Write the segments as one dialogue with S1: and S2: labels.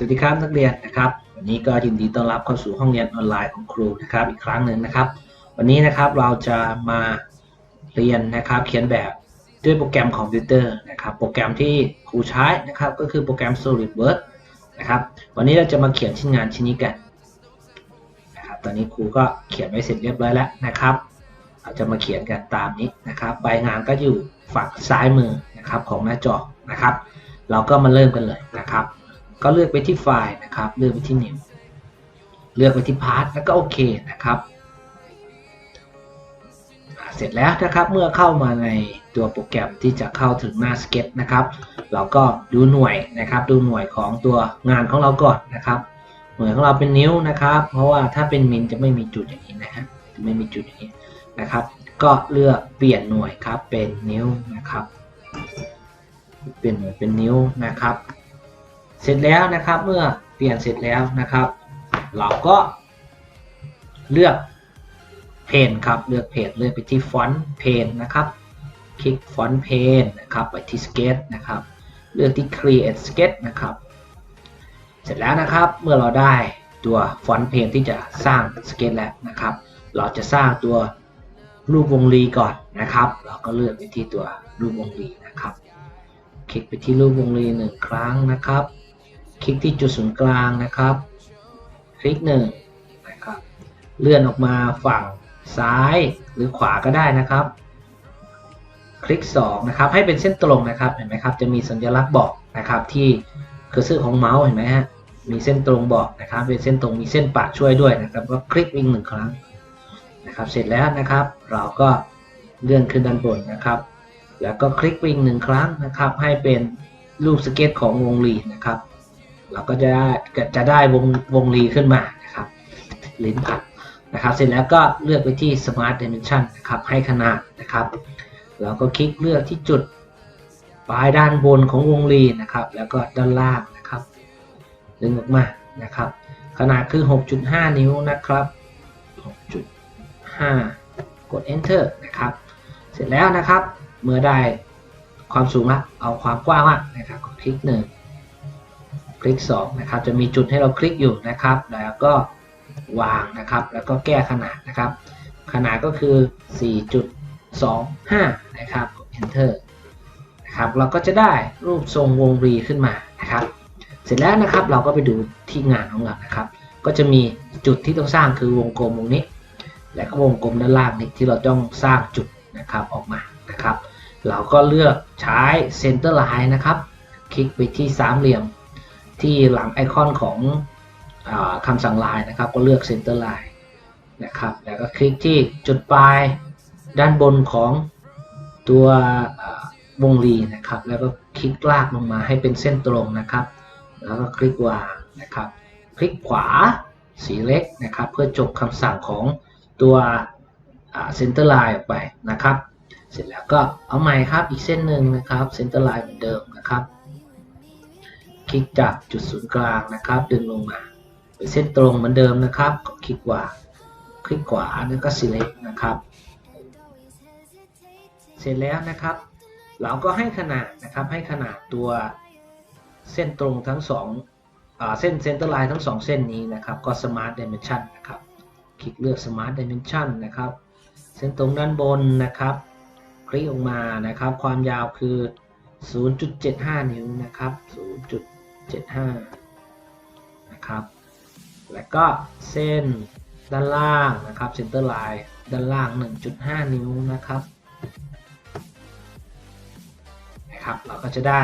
S1: สวัสดีครับนักเรียนนะครับวันนี้ก็ยินดีต้อนรับเข้าสู่ห้องเรียนออนไลน์ของครูนะครับอีกครั้งหนึ่งนะครับ วันนี้นะครับเราจะมาเรียนนะครับเขียนแบบด้วยโปรแกรมคอมพิวเตอร์นะครับโปรแกรมที่ครูใช้นะครับก็คือโปรแกรม SolidWorks นะครับวันนี้เราจะมาเขียนชิ้นงานชิ้นนี้กันนะครับตอนนี้ครูก็เขียนไว้เสร็จเรียบร้อยแล้วนะครับ เราจะมาเขียนกันตามนี้นะครับใบงานก็อยู่ฝั่งซ้ายมือนะครับของหน้าจอนะครับ เราก็มาเริ่มกันเลยนะครับ ก็เลือกไปที่ไฟล์นะครับ เลือกไปที่ New เลือกไปที่ Part แล้วก็โอเคนะครับเสร็จแล้วนะครับเมื่อเข้ามาในตัวโปรแกรมที่จะเข้าถึงหน้าสเก็ตนะครับ เราก็ดูหน่วยนะครับ ดูหน่วยของตัวงานของเราก่อนนะครับ หน่วยของเราเป็นนิ้วนะครับ เพราะว่าถ้าเป็นมิลจะไม่มีจุดอย่างนี้นะฮะจะไม่มีจุดอย่างนี้นะครับ ก็เลือกเปลี่ยนหน่วยครับเป็นนิ้วนะครับ เปลี่ยนหน่วยเป็นนิ้วนะครับ เสร็จแล้วนะครับเมื่อเปลี่ยนเสร็จแล้วนะครับ เราก็เลือกเพนครับเลือกเพนเลือกไปที่ฟอนต์เพนนะครับ คลิกฟอนต์เพนนะครับไปที่ sketch นะครับเลือกที่ create sketch นะครับ เสร็จแล้วนะครับเมื่อเราได้ตัวฟอนต์เพนที่จะสร้างสเก็ตแล้วนะครับ เราจะสร้างตัวรูปวงรีก่อนนะครับ เราก็เลือกไปที่ตัวรูปวงรีนะครับ คลิกไปที่รูปวงรีหนึ่งครั้งนะครับ คลิกที่จุดศูนย์กลางนะครับ คลิกหนึ่งนะครับเลื่อนออกมาฝั่งซ้ายหรือขวาก็ได้นะครับ คลิก2นะครับให้เป็นเส้นตรงนะครับเห็นไหมครับจะมีสัญลักษณ์บอกนะครับที่เคอร์เซอร์ของเมาส์เห็นไหมฮะมีเส้นตรงบอกนะครับ เป็นเส้นตรงมีเส้นปาช่วยด้วยนะครับก็คลิกอีกหนึ่งครั้งนะครับ เสร็จแล้วนะครับ เราก็เลื่อนขึ้นด้านบนนะครับ แล้วก็คลิกวิ่งหนึ่งครั้งนะครับ ให้เป็นรูปสเก็ตของวงรีนะครับ เราก็จะได้จะได้วงวงรีขึ้นมานะครับลิ้นผัดนะครับ เสร็จแล้วก็เลือกไปที่ Smart Dimension นะครับให้ขนาดนะครับ เราก็คลิกเลือกที่จุดปลายด้านบนของวงรีนะครับ แล้วก็ด้านล่างนะครับดึงออกมานะครับ ขนาดคือ 6.5 นิ้วนะครับ 6.5 กด Enter นะครับ เสร็จแล้วนะครับ เมื่อได้ความสูงละเอาความกว้างละนะครับกดคลิกหนึ่ง คลิก2นะครับจะมีจุดให้เราคลิกอยู่นะครับ แล้วก็วางนะครับ แล้วก็แก้ขนาดนะครับ ขนาดก็คือ 4.25 นะครับ enter นะครับเราก็จะได้รูปทรงวงรีขึ้นมานะครับ เสร็จแล้วนะครับเราก็ไปดูที่งานของเรานะครับ ก็จะมีจุดที่ต้องสร้างคือวงกลมวงนี้ และก็วงกลมด้านล่างนี้ที่เราต้องสร้างจุดนะครับออกมานะครับ เราก็เลือกใช้ center line นะครับ คลิกไปที่สามเหลี่ยม ที่หลังไอคอนของอคำสั่ง line นะครับ ก็เลือก center line นะครับ แล้วก็คลิกที่จุดปลายด้านบนของตัววงรีนะครับ แล้วก็คลิกลากลงมาให้เป็นเส้นตรงนะครับ แล้วก็คลิกวางนะครับ คลิกขวาสีเล็กนะครับ เพื่อจบคำสั่งของตัว center line ออกไปนะครับ เสร็จแล้วก็เอาใหม่ครับอีกเส้นหนึ่งนะครับ center line เหมือนเดิมนะครับ คลิกจากจุดศูนย์กลางนะครับ ดึงลงมาเป็นเส้นตรงเหมือนเดิมนะครับกดคลิกขวาคลิกขวาแล้วก็ select นะครับ เสร็จแล้วนะครับ เราก็ให้ขนาดนะครับให้ขนาดตัวเส้นตรงทั้งสองเส้น center line ทั้งสองเส้นนี้นะครับ ก็ smart dimension นะครับ คลิกเลือก smart dimension นะครับ เส้นตรงด้านบนนะครับ คลิกออกมานะครับ ความยาวคือ 0.75 นิ้วนะครับ 75 นะครับ แล้วก็เส้นด้านล่างนะครับ center line ด้านล่าง 1.5 นิ้วนะครับนะครับ เราก็จะได้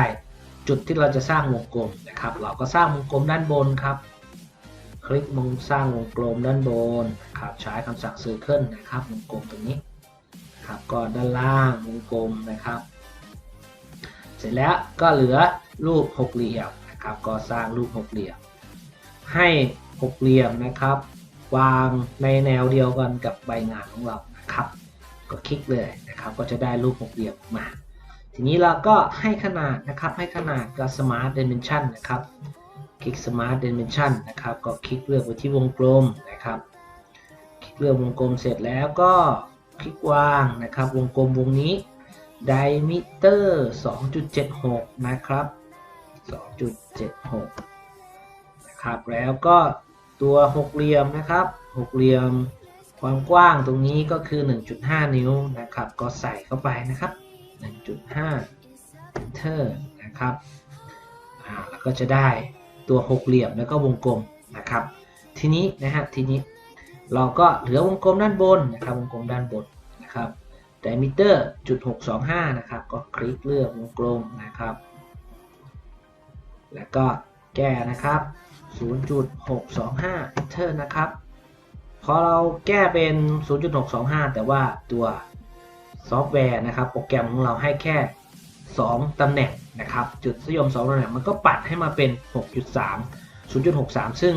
S1: จุดที่เราจะสร้างวงกลมนะครับ เราก็สร้างวงกลมด้านบนครับ คลิกมุมสร้างวงกลมด้านบนนะครับใช้คำสั่ง circle นะครับวงกลมตรงนี้ครับก็ด้านล่างวงกลมนะครับ เสร็จแล้วก็เหลือรูปหกเหลี่ยม นะครับก็สร้างรูปหกเหลี่ยม ให้หกเหลี่ยมนะครับ วางในแนวเดียวกันกับใบงานของเรานะครับก็คลิกเลยนะครับ ก็จะได้รูปหกเหลี่ยมมา ทีนี้เราก็ให้ขนาดนะครับ ให้ขนาดกับ Smart Dimension นะครับ คลิก Smart Dimension นะครับ ก็คลิกเลือกไปที่วงกลมนะครับ คลิกเลือกวงกลมเสร็จแล้วก็คลิกวางนะครับ วงกลมวงนี้ diameter 2.76 นะครับ 2.76 นะครับ แล้วก็ตัวหกเหลี่ยมนะครับหกเหลี่ยมความกว้างตรงนี้ก็คือ 1.5 นิ้วนะครับ ก็ใส่เข้าไปนะครับ 1.5 enter นะครับอ่าแล้วก็จะได้ตัวหกเหลี่ยมแล้วก็วงกลมนะครับ ทีนี้นะฮะทีนี้เราก็เหลือวงกลมด้านบนนะครับ วงกลมด้านบนนะครับ diameter จุด625นะครับ ก็คลิกเลือกวงกลมนะครับ แล้วก็แก้นะครับ 0.625 enter นะครับ พอเราแก้เป็น 0.625 แต่ว่าตัวซอฟต์แวร์นะครับ โปรแกรมของเราให้แค่ 2 ตำแหน่งนะครับ จุดนิยม 2 ตำแหน่งมันก็ปัดให้มาเป็น 6.3 0.63 ซึ่ง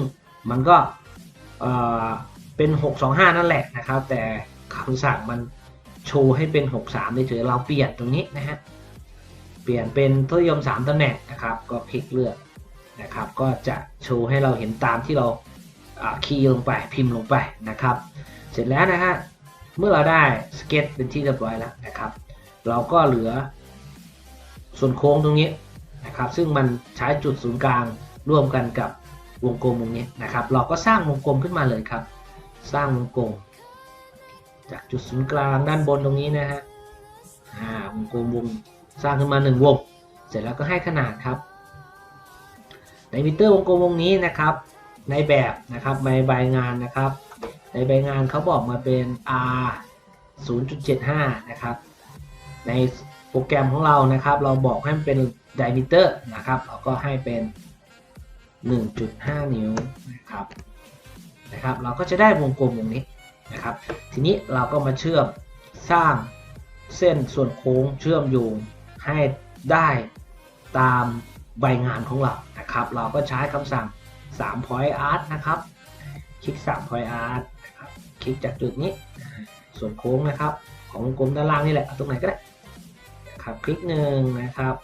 S1: มันก็เออเป็น 625 นั่นแหละนะครับ แต่คำสั่งมันโชว์ให้เป็น 63 ได้เฉยเราเปลี่ยนตรงนี้นะฮะ ปลี่ยนเป็นทศนิยม 3ตำแหน่งนะครับ ก็คลิกเลือกนะครับ ก็จะโชว์ให้เราเห็นตามที่เราคีย์ลงไปพิมพ์ลงไปนะครับ เสร็จแล้วนะฮะเมื่อเราได้สเก็ตเป็นที่เรียบร้อยแล้วนะครับ เราก็เหลือส่วนโค้งตรงนี้นะครับ ซึ่งมันใช้จุดศูนย์กลางร่วมกันกับวงกลมตรงนี้นะครับ เราก็สร้างวงกลมขึ้นมาเลยครับ สร้างวงกลม จากจุดศูนย์กลางด้านบนตรงนี้นะฮะวงกลมวง สร้างขึ้นมาหนึ่งวง เสร็จแล้วก็ให้ขนาดครับ ในมิเตอร์วงกลมวงนี้นะครับ ในแบบนะครับในใบงานนะครับ ในใบงานเขาบอกมาเป็น R 0.75 นะครับ ในโปรแกรมของเรานะครับ เราบอกให้มันเป็น diameter นะครับเราก็ให้เป็น 1.5 นิ้วนะครับนะครับ เราก็จะได้วงกลมวงนี้นะครับ ทีนี้เราก็มาเชื่อมสร้างเส้นส่วนโค้งเชื่อมโยง ให้ได้ตามใบงานของเรานะครับ เราก็ใช้คำสั่ง3 point art นะครับ คลิก3 point art นะครับคลิกจากจุดนี้ ส่วนโค้งนะครับ ของกลมด้านล่างนี่แหละตรงไหนก็ได้นะครับคลิกหนึ่งนะครับ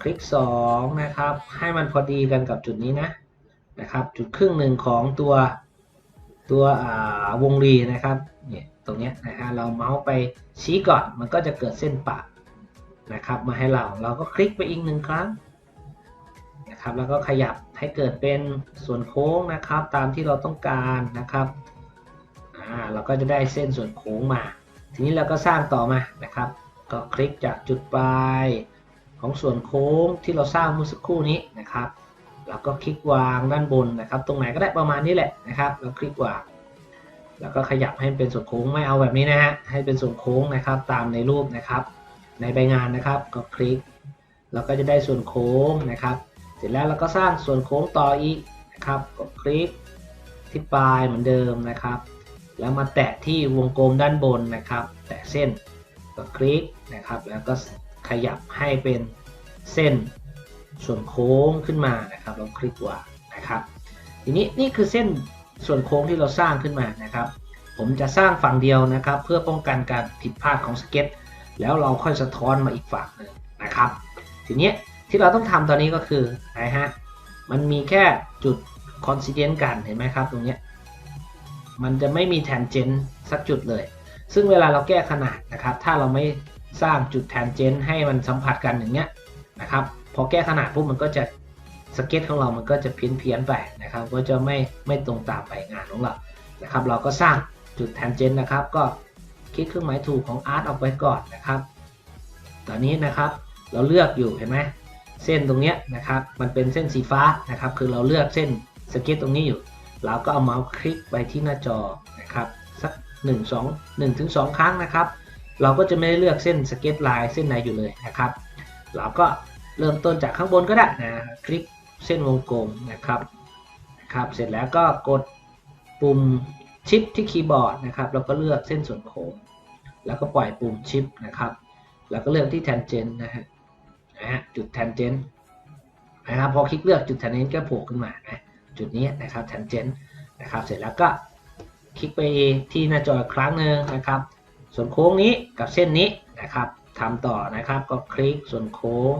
S1: คลิก2นะครับ ให้มันพอดีกันกับจุดนี้นะนะครับ จุดครึ่งหนึ่งของตัวตัววงรีนะครับเนี่ย ตรงนี้นะฮะเราเมาส์ไปชี้ก่อนมันก็จะเกิดเส้นปะนะครับมาให้เราเราก็คลิกไปอีกหนึ่งครั้งนะครับแล้วก็ขยับให้เกิดเป็นส่วนโค้งนะครับ ตามที่เราต้องการนะครับอ่าเราก็จะได้เส้นส่วนโค้งมา ทีนี้เราก็สร้างต่อมานะครับ ก็คลิกจากจุดปลายของส่วนโค้งที่เราสร้างเมื่อสักครู่นี้นะครับ แล้วก็คลิกวางด้านบนนะครับ ตรงไหนก็ได้ประมาณนี้แหละนะครับ แล้วคลิกวาง แล้วก็ขยับให้เป็นส่วนโค้งไม่เอาแบบนี้นะฮะให้เป็นส่วนโค้งนะครับตามในรูปนะครับ ในใบงานนะครับก็คลิกเราก็จะได้ส่วนโค้งนะครับ เสร็จแล้วเราก็สร้างส่วนโค้งต่ออีกนะครับกดคลิกที่ปลายเหมือนเดิมนะครับ แล้วมาแตะที่วงกลมด้านบนนะครับ แตะเส้นก็คลิกนะครับ แล้วก็ขยับให้เป็นเส้นส่วนโค้งขึ้นมานะครับเราคลิกว่านะครับ ทีนี้นี่คือเส้น ส่วนโค้งที่เราสร้างขึ้นมานะครับ ผมจะสร้างฝั่งเดียวนะครับ เพื่อป้องกันการผิดพลาดของสเก็ต แล้วเราค่อยสะท้อนมาอีกฝั่งหนึ่งนะครับ ทีนี้ที่เราต้องทำตอนนี้ก็คือนะฮะมันมีแค่จุดคอนซิเดนต์กันเห็นไหมครับตรงนี้มันจะไม่มีแทนเจนสักจุดเลย ซึ่งเวลาเราแก้ขนาดนะครับ ถ้าเราไม่สร้างจุดแทนเจนให้มันสัมผัสกันอย่างเงี้ยนะครับ พอแก้ขนาดปุ๊บมันก็จะ สเก็ตของเรามันก็จะเพี้ยนเพียนๆไปนะครับ ก็จะไม่ไม่ตรงตามใบงานของเรานะครับ เราก็สร้างจุดแทนเจนนะครับ ก็คลิกเครื่องหมายถูกของอาร์ตออกไปก่อนนะครับ ตอนนี้นะครับเราเลือกอยู่เห็นไหมเส้นตรงนี้นะครับมันเป็นเส้นสีฟ้านะครับ คือเราเลือกเส้นสเก็ตตรงนี้อยู่ เราก็เอาเมาส์คลิกไปที่หน้าจอนะครับสัก1 2 1ถึง2ครั้งนะครับ เราก็จะไม่ได้เลือกเส้นสเก็ตลายเส้นไหนอยู่เลยนะครับ เราก็เริ่มต้นจากข้างบนก็ได้นะคลิก เส้นวงกลมนะครับนะครับ เสร็จแล้วก็กดปุ่มชิปที่คีย์บอร์ดนะครับแล้วก็เลือกเส้นส่วนโค้งแล้วก็ปล่อยปุ่มชิปนะครับ แล้วก็เลือกที่ tangent นะฮะนะฮะจุด tangent นะครับพอคลิกเลือกจุด tangent ก็โผล่ขึ้นมานะจุดนี้นะครับ tangent นะครับ เสร็จแล้วก็คลิกไปที่หน้าจอครั้งหนึ่งนะครับ ส่วนโค้งนี้กับเส้นนี้นะครับทำต่อนะครับก็คลิกส่วนโค้ง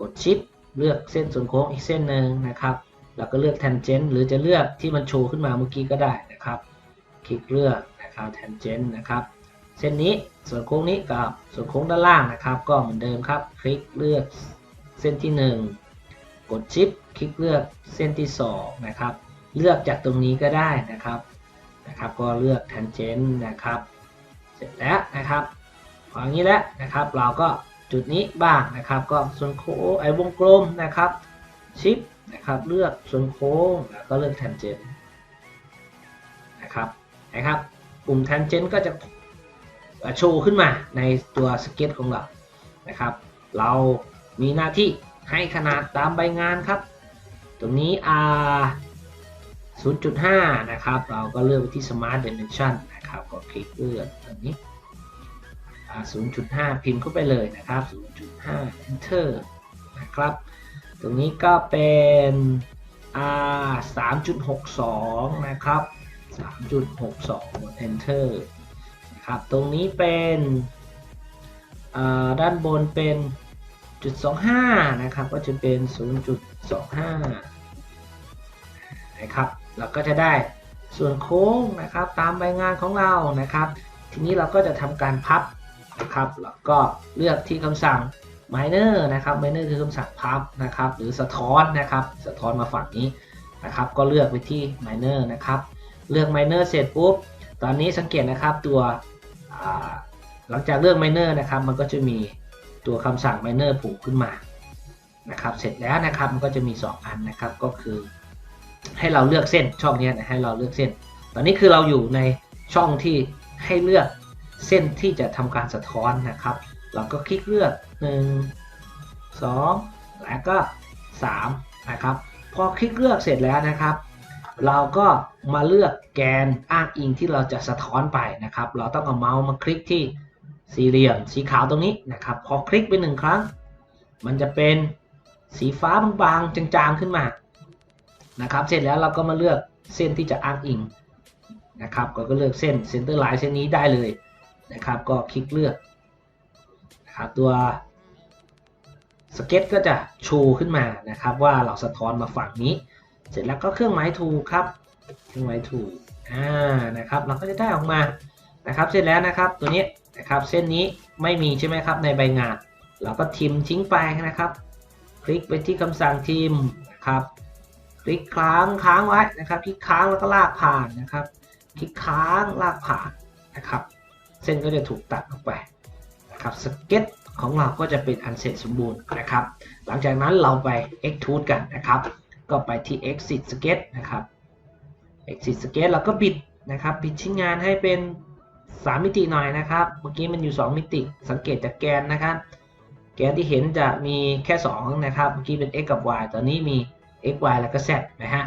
S1: กดชิป เลือกเส้นส่วนโค้งอีกเส้นหนึ่งนะครับแล้วก็เลือก tangent หรือจะเลือกที่มันโชว์ขึ้นมาเมื่อกี้ก็ได้นะครับ คลิกเลือกนะครับ tangent นะครับ เส้นนี้ส่วนโค้งนี้กับส่วนโค้งด้านล่างนะครับ ก็เหมือนเดิมครับ คลิกเลือกเส้นที่ 1 กดชิปคลิกเลือกเส้นที่2นะครับ เลือกจากตรงนี้ก็ได้นะครับนะครับ ก็เลือก tangent นะครับ เสร็จแล้วนะครับพออย่างนี้แล้วนะครับ เราก็ จุดนี้บ้างนะครับ ก็ส่วนโค้งไอ้วงกลมนะครับ ชิปนะครับ เลือกส่วนโค้งแล้วก็เลือก tangent นะครับนะครับปุ่ม tangent ก็จะโชว์ขึ้นมาในตัวสเก็ตของเรานะครับ เรามีหน้าที่ให้ขนาดตามใบงานครับ ตรงนี้ R 0.5 นะครับ เราก็เลือกไปที่ Smart Dimension นะครับ ก็คลิกเลือกตรงนี้ 0.5 พิมพ์เข้าไปเลยนะครับ 0.5 Enter นะครับ ตรงนี้ก็เป็น R 3.62 นะครับ 3.62 Enter นะครับ ตรงนี้เป็นด้านบนเป็นจุด25 นะครับ ก็จะเป็น 0.25 นะครับ เราก็จะได้ส่วนโค้งนะครับ ตามใบงานของเรานะครับ ทีนี้เราก็จะทำการพับ นะครับแล้วก็เลือกที่คำสั่ง minor นะครับ minor คือคำสั่งพับนะครับ หรือสะท้อนนะครับ สะท้อนมาฝั่งนี้นะครับ ก็เลือกไปที่ minor นะครับ เลือก minor เสร็จปุ๊บ ตอนนี้สังเกตนะครับตัวหลังจากเลือก minor นะครับ มันก็จะมีตัวคำสั่ง minor ผูกขึ้นมานะครับ เสร็จแล้วนะครับ มันก็จะมี 2 อันนะครับ ก็คือ ให้เราเลือกเส้นช่องนี้นะให้เราเลือกเส้น ตอนนี้คือเราอยู่ในช่องที่ให้เลือก เส้นที่จะทำการสะท้อนนะครับ เราก็คลิกเลือก 1 2 แล้วก็ 3 นะครับ พอคลิกเลือกเสร็จแล้วนะครับ เราก็มาเลือกแกนอ้างอิงที่เราจะสะท้อนไปนะครับ เราต้องเอาเมาส์มาคลิกที่สี่เหลี่ยมสีขาวตรงนี้นะครับ พอคลิกไปหนึ่งครั้ง มันจะเป็นสีฟ้าบางๆ จางๆขึ้นมานะครับ เสร็จแล้วเราก็มาเลือกเส้นที่จะอ้างอิงนะครับ ก็เลือกเส้นเซนเตอร์ไลน์เส้นนี้ได้เลย นะครับ ก็คลิกเลือกนะครับตัวสเก็ตก็จะโชว์ขึ้นมานะครับว่าเราสะท้อนมาฝั่งนี้ เสร็จแล้วก็เครื่องหมายถูกครับเครื่องหมายถูกอ่านะครับเราก็จะได้ออกมานะครับ เสร็จแล้วนะครับตัวนี้นะครับเส้นนี้ไม่มีใช่ไหมครับในใบงาน เราก็ทิมทิ้งไปนะครับ คลิกไปที่คำสั่งทิมนะครับ คลิกค้างค้างไว้นะครับ คลิกค้างแล้วก็ลากผ่านนะครับ คลิกค้างลากผ่านนะครับ เส้นก็จะถูกตัดออกไปนะครับสเก็ตของเราก็จะเป็นอันเสร็จสมบูรณ์นะครับ หลังจากนั้นเราไป extrude กันนะครับ ก็ไปที่ exit sketch นะครับ exit sketch เราก็บิดนะครับบิดชิ้นงานให้เป็น 3 มิติหน่อยนะครับ เมื่อกี้มันอยู่ 2 มิติ สังเกตจากแกนนะครับ แกนที่เห็นจะมีแค่ 2 นะครับ เมื่อกี้เป็น x กับ y ตอนนี้มี x y แล้วก็ z นะฮะ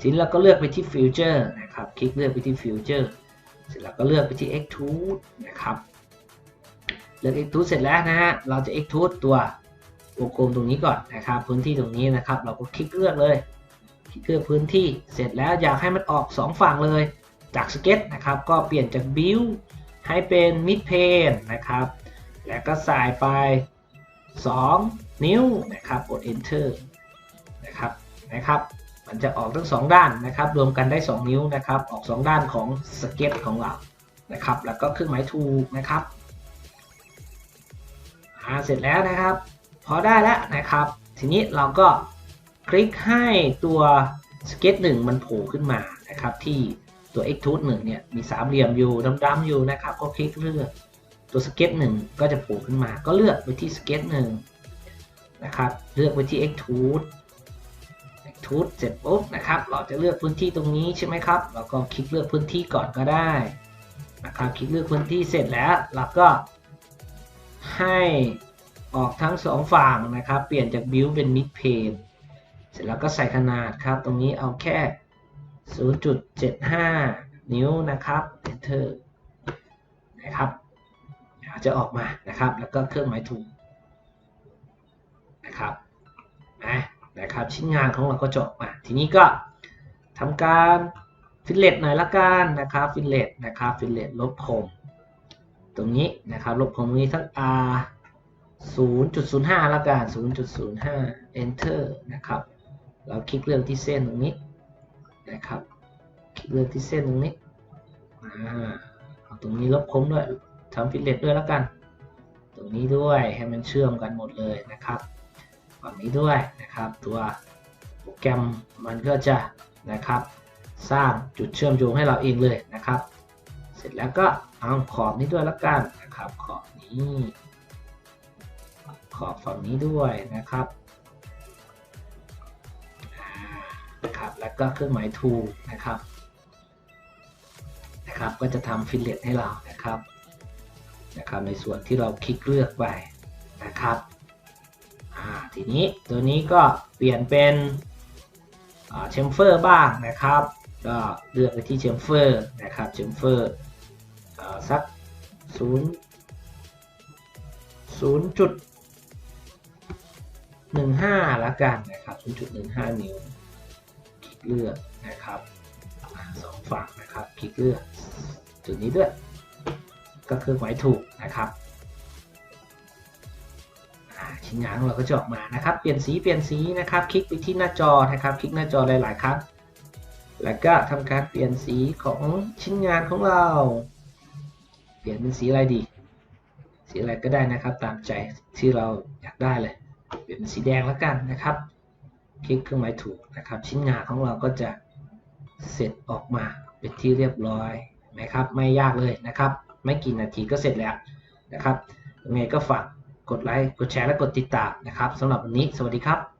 S1: ทีนี้เราก็เลือกไปที่ future นะครับ คลิกเลือกไปที่ future เสร็จแล้วก็เลือกไปที่ extrude นะครับเลือก extrude เสร็จแล้วนะฮะเราจะ extrude ตัววงกลมตรงนี้ก่อนนะครับ พื้นที่ตรงนี้นะครับ เราก็คลิกเลือกเลย คลิกเลือกพื้นที่เสร็จแล้วอยากให้มันออก 2 ฝั่งเลยจากสเก็ตนะครับ ก็เปลี่ยนจากบิวให้เป็นมิดเพนนะครับ แล้วก็ใส่ไป 2 นิ้วนะครับกด enter นะครับนะครับ มันจะออกทั้ง2ด้านนะครับ รวมกันได้ 2 นิ้วนะครับ ออก 2 ด้านของสเก็ตของเรานะครับ แล้วก็เครื่องหมายถูกนะครับอ่าเสร็จแล้วนะครับ พอได้แล้วนะครับ ทีนี้เราก็คลิกให้ตัวสเก็ตหนึ่งมันโผล่ขึ้นมานะครับ ที่ตัว extrude 1เนี่ยมีสามเหลี่ยมอยู่ดำๆอยู่นะครับ ก็คลิกเลือกตัวสเก็ต1ก็จะโผล่ขึ้นมา ก็เลือกไปที่สเก็ต1นะครับ เลือกไปที่ extrude extrude เสร็จปุ๊บนะครับ เราจะเลือกพื้นที่ตรงนี้ใช่ไหมครับ เราก็คลิกเลือกพื้นที่ก่อนก็ได้นะครับ คลิกเลือกพื้นที่เสร็จแล้วเราก็ให้ออกทั้งสองฝั่งนะครับ เปลี่ยนจาก build เป็น mid plane เสร็จแล้วก็ใส่ขนาดครับ ตรงนี้เอาแค่ 0.75 นิ้วนะครับ enter นะครับจะออกมานะครับ แล้วก็เครื่องหมายถูก นะครับ ชิ้นงานของเราก็จบมาทีนี้ก็ทำการฟิลเลตหน่อยละกันนะครับฟิลเลตนะครับฟิลเลตลบคมตรงนี้นะครับลบคมนี้ทั้ง r 0.05ละกัน0.05 enter นะครับ เราคลิกเลือกที่เส้นตรงนี้นะครับ คลิกเลือกที่เส้นตรงนี้เอาตรงนี้ลบคมด้วยทำฟิลเลตด้วยล้วกัน ตรงนี้ด้วยให้มันเชื่อมกันหมดเลยนะครับ ฝั่งนี้ด้วยนะครับ ตัวโปรแกรมมันก็จะนะครับ สร้างจุดเชื่อมโยงให้เราเองเลยนะครับ เสร็จแล้วก็เอาขอบนี้ด้วยละกันนะครับ ขอบนี้ขอบฝั่งนี้ด้วยนะครับนะครับ แล้วก็เครื่องหมาย to นะครับนะครับ ก็จะทำฟิลเลตให้เรานะครับนะครับ ในส่วนที่เราคลิกเลือกไปนะครับ ทีนี้ตัวนี้ก็เปลี่ยนเป็นเชมเฟอร์บ้างนะครับ ก็เลือกไปที่เชมเฟอร์นะครับเชมเฟอร์สักศูนย์ศูนย์จุดหนึ่งห้าละกันนะครับศูนย์จุดหนึ่งห้านิ้วคลิกเลือกนะครับสองฝั่งนะครับคลิกเลือกจุดนี้ด้วย ก็คือหมายถูกนะครับ ชิ้นงานของเราก็จะออกมานะครับ เปลี่ยนสีเปลี่ยนสีนะครับ คลิกไปที่หน้าจอนะครับ คลิกหน้าจอหลายๆครั้งแล้วก็ทำการเปลี่ยนสีของชิ้นงานของเรา เปลี่ยนเป็นสีอะไรดี สีอะไรก็ได้นะครับ ตามใจที่เราอยากได้เลย เปลี่ยนเป็นสีแดงแล้วกันนะครับ คลิกเครื่องหมายถูกนะครับ ชิ้นงานของเราก็จะเสร็จออกมาเป็นที่เรียบร้อยนะครับ ไม่ยากเลยนะครับ ไม่กี่นาทีก็เสร็จแล้วนะครับยังไงก็ฝาก กดไลค์ กดแชร์ และกดติดตามนะครับสำหรับวันนี้ สวัสดีครับ